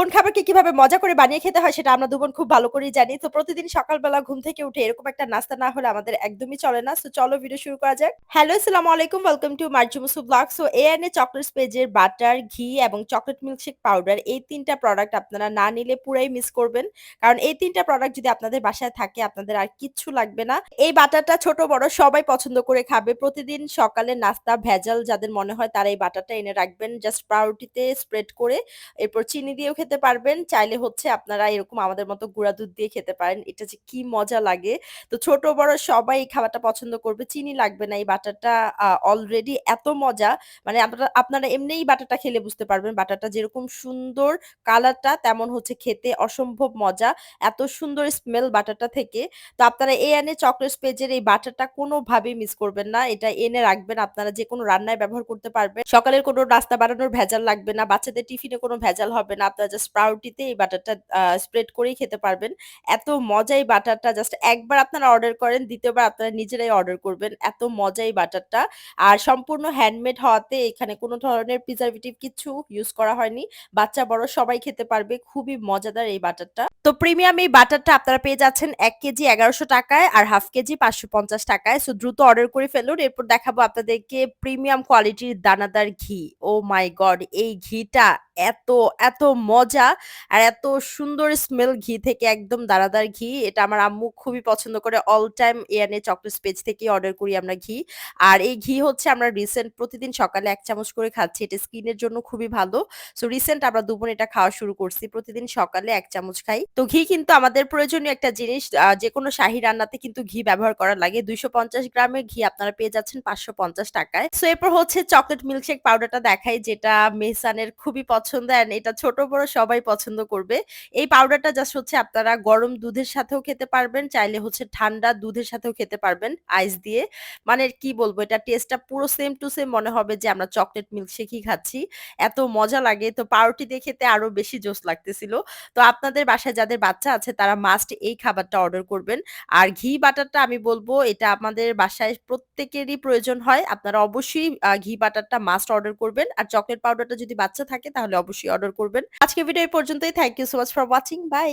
কোন খাবারকে কীভাবে মজা করে বানিয়ে খেতে হয় সেটা আমরা দুবোন খুব ভালো করেই জানি। তো প্রতিদিন সকালবেলা ঘুম থেকে উঠে এরকম একটা নাস্তা না হলে আমাদের একদমই চলে না। সো চলো ভিডিও শুরু করা যাক। হ্যালো আসসালামু আলাইকুম ওয়েলকাম টু মার্জুমুসু ব্লগ। সো এএনএ চকোলেটস পেজের বাটার, ঘি এবং চকলেট মিল্কশেক পাউডার এই তিনটা প্রোডাক্ট আপনারা না নিলে পুরাই মিস করবেন। কারণ এই তিনটা প্রোডাক্ট যদি আপনাদের বাসায় থাকে আপনাদের আর কিচ্ছু লাগবে না। এই বাটারটা ছোট বড় সবাই পছন্দ করে খাবে। প্রতিদিন সকালে নাস্তা ভেজাল যাদের মনে হয় তারা এই বাটারটা এনে রাখবেন। জাস্ট পাউরুটিতে স্প্রেড করে এরপর চিনি দিয়েও খেতে পারবেন। চাইলে হচ্ছে আপনারা এরকম আমাদের মতো গুঁড়া দুধ দিয়ে খেতে পারেন। এটা যে কি মজা লাগে। তো ছোট, বড় সবাই এই খাবারটা পছন্দ করবে। চিনি লাগবে না। এই বাটারটা অলরেডি এত মজা মানে আপনারা এমনিই বাটারটা খেলে বুঝতে পারবেন। বাটারটা যেরকম সুন্দর কালারটা তেমন হচ্ছে খেতে অসম্ভব মজা। এত সুন্দর স্মেল বাটারটা থেকে। তো আপনারা এএনএ চকলেট পেজের এই বাটারটা কোনোভাবেই মিস করবেন না। এটা এনে রাখবেন। আপনারা যেকোনো রান্নায় ব্যবহার করতে পারবেন। সকালের কোনো নাস্তা বানানোর ভেজাল লাগবে না। বাচ্চাদের টিফিনে কোনো ভেজাল হবে না। আপনারা স্প্রাউটিতে এই বাটারটা স্প্রেড করেই খেতে পারবেন। এত মজা এই বাটারটা জাস্ট একবার আপনারা অর্ডার করেন, দ্বিতীয়বার আপনারা নিজেরাই অর্ডার করবেন। এত মজা এই বাটারটা। আর সম্পূর্ণ হ্যান্ডমেড হওয়াতে এখানে কোনো ধরনের প্রিজারভেটিভ কিছু ইউজ করা হয়নি। বাচ্চা বড় সবাই খেতে পারবে। খুবই মজাদার এই বাটারটা। তো প্রিমিয়াম এই বাটারটা আপনারা পেয়ে যাচ্ছেন এক কেজি এগারোশো টাকায় আর হাফ কেজি ৳৫৫০ টাকায়। সো দ্রুত অর্ডার করে ফেলুন। এরপর দেখাবো আপনাদেরকে প্রিমিয়াম কোয়ালিটির দানাদার ঘি। Oh my god! এই ঘিটা এত, এত মজা আর এত সুন্দর স্মেল ঘি থেকে একদম দানাদার ঘি। এটা আমার আম্মু খুবই পছন্দ করে। অল টাইম এয়ারনে চকলেট পেজ থেকে অর্ডার করি আমরা ঘি। আর এই ঘি হচ্ছে আমরা রিসেন্ট প্রতিদিন সকালে এক চামচ করে খাচ্ছি। এটা স্কিনের জন্য খুবই ভালো। সো রিসেন্ট আমরা দুবোন এটা খাওয়া শুরু করছি। প্রতিদিন সকালে এক চামচ খাই। তো ঘি কিন্তু আমাদের প্রয়োজনীয় একটা জিনিস। আ যেকোনো শাহী রান্নাতে কিন্তু ঘি ব্যবহার করা লাগে। ২৫০ গ্রামের ঘি আপনারা পেয়ে যাচ্ছেন ৳৫৫০ টাকায়। সো এরপর হচ্ছে চকলেট মিল্কশেক পাউডারটা দেখাই যেটা মেহসানের খুবই পছন্দ অ্যান্ড এটা ছোট বড় সবাই পছন্দ করবে। এই পাউডারটা জাস্ট হচ্ছে আপনারা গরম দুধের সাথেও খেতে পারবেন। চাইলে হচ্ছে ঠান্ডা দুধের সাথেও খেতে পারবেন আইস দিয়ে। মানে কি বলব, এটা টেস্টটা পুরো সেম টু সেম মনে হবে যে আমরা চকোলেট মিল্কশেকই খাচ্ছি। এত মজা লাগে। তো পাউরুটি দিয়ে খেতে আরও বেশি জোস লাগতেছিল। তো আপনাদের বাসায় যাদের বাচ্চা আছে, তারা মাস্ট এই খাবারটা অর্ডার করবেন। আর ঘি বাটারটা আমি বলব, এটা আমাদের বাসায় প্রত্যেকেরই প্রয়োজন হয়। আপনারা অবশ্যই ঘি বাটারটা মাস্ট অর্ডার করবেন। আর চকলেট পাউডারটা যদি বাচ্চা থাকে, তাহলে অবশ্যই অর্ডার করবেন। আজকে ভিডিও এই পর্যন্তই। Thank you so much for watching. Bye.